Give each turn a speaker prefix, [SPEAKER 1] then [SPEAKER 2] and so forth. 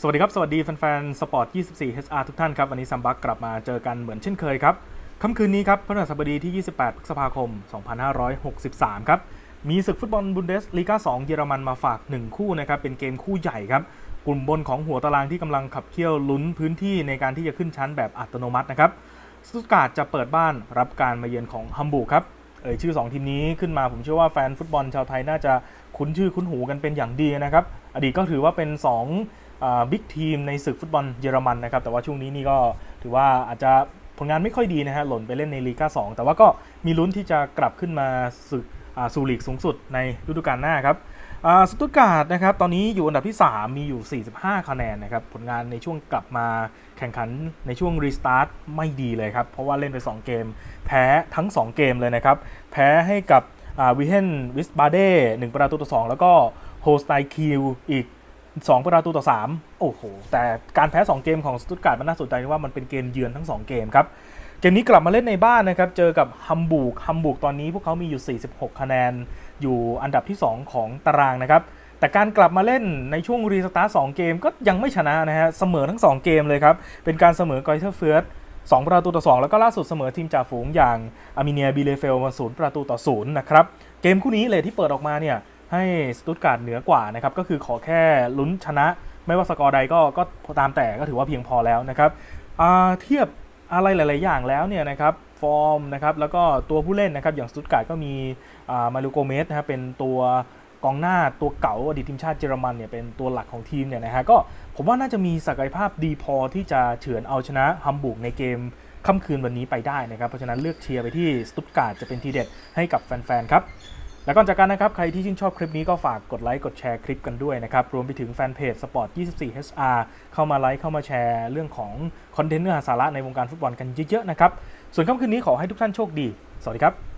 [SPEAKER 1] สวัสดีครับ สวัสดีแฟนๆสปอร์ต 24 HR ทุกท่านครับ วันนี้ซัมบักกลับมาเจอกันเหมือนเช่นเคยครับค่ำคืนนี้ครับพฤหัสบดีที่ 28 พฤษภาคม 2563 ครับ มีศึกฟุตบอลบุนเดสลีกา 2 เยอรมันมาฝาก 1 คู่นะครับ เป็นเกมคู่ใหญ่ครับ กลุ่มบนของหัวตารางที่กำลังขับเคี่ยวลุ้นพื้นที่ในการที่จะขึ้นชั้นแบบอัตโนมัตินะครับสตุตการ์ดจะเปิดบ้านรับการมาเยือนของฮัมบูร์กครับเอ่ยชื่อ 2 ทีมนี้ขึ้นมาผมเชื่อว่าแฟนฟุตบอลชาวไทยน่าจะคุ้นชื่อคุ้นหูกันเป็นอย่างดีนะครับอดีตก็ถือว่าเป็น 2 บิ๊กทีมในศึกฟุตบอลเยอรมันนะครับ แต่ว่าช่วงนี้นี่ก็ถือว่าอาจจะผลงานไม่ค่อยดีนะฮะ หล่นไปเล่นในลีกา2แต่ว่าก็มีลุ้นที่จะกลับขึ้นมาศึกสู่ลีกสูงสุดในฤดูกาลหน้าครับสตุตการ์ดนะครับ ตอนนี้อยู่อันดับที่ 3 มีอยู่ 45 คะแนนนะครับ ผลงานในช่วงกลับมาแข่งขันในช่วงรีสตาร์ทไม่ดีเลยครับ เพราะว่าเล่นไป 2 เกม แพ้ทั้ง 2 เกมเลยนะครับ แพ้ให้กับวิเฮนวิสบาเด้หนึ่งประตูต่อ2แล้วก็โฮสไตคิวอีก 2ประตูต่อ 3 โอ้โห แต่การแพ้ 2 เกมของสตุตการ์ดมันน่าสนใจที่ว่ามันเป็นเกมเยือนทั้ง 2 เกมครับ เกมนี้กลับมาเล่นในบ้านนะครับ เจอกับฮัมบูร์กฮัมบูร์กตอนนี้พวกเขามีอยู่ 46 คะแนน อยู่อันดับที่ 2 ของตารางนะครับ แต่การกลับมาเล่นในช่วงรีสตาร์ท2เกมก็ยังไม่ชนะนะฮะ เสมอทั้ง 2 เกมเลยครับ เป็นการเสมอกอยเทอร์เฟิร์ส2ประตูต่อ 2 แล้วก็ล่าสุดเสมอทีมจ่าฝูงอย่างอามิเนียบิเลเฟลมา0ประตูต่อ0นะครับ เกมคู่นี้เลยที่เปิดออกมาเนี่ย ให้สตุตการ์ดเหนือกว่านะครับก็คือขอแค่ลุ้นชนะ ไม่ว่าสกอร์ใดก็ก็ตามแต่ก็ถือว่าเพียงพอแล้วนะครับเทียบอะไรหลาย ๆ อย่างแล้วเนี่ยนะครับฟอร์มนะครับแล้วก็ตัวผู้เล่นนะครับอย่างสตุตการ์ดก็มีมาริโกเมสนะครับเป็นตัวกองหน้าตัวเก่าอดีตทีมชาติเยอรมันเนี่ยเป็นตัวหลักของทีมเนี่ยนะฮะก็ผมว่าน่าจะมีศักยภาพดีพอที่จะเฉือนเอาชนะฮัมบูร์กในเกมค่ำคืนวันนี้ไปได้นะครับ เพราะฉะนั้นเลือกเชียร์ไปที่สตุตการ์ดจะเป็นทีเด็ดให้กับแฟน ๆ ครับ แล้วก่อนจากกันนะครับ ใครที่ชื่นชอบคลิปนี้ก็ฝากกดไลค์กดแชร์คลิปกันด้วยนะครับ รวมไปถึงแฟนเพจ Sport 24 HR เข้ามาไลค์เข้ามาแชร์เรื่องของคอนเทนต์เนื้อหาสาระในวงการฟุตบอลกันเยอะๆนะครับ ส่วนค่ำคืนนี้ขอให้ทุกท่านโชคดี สวัสดีครับ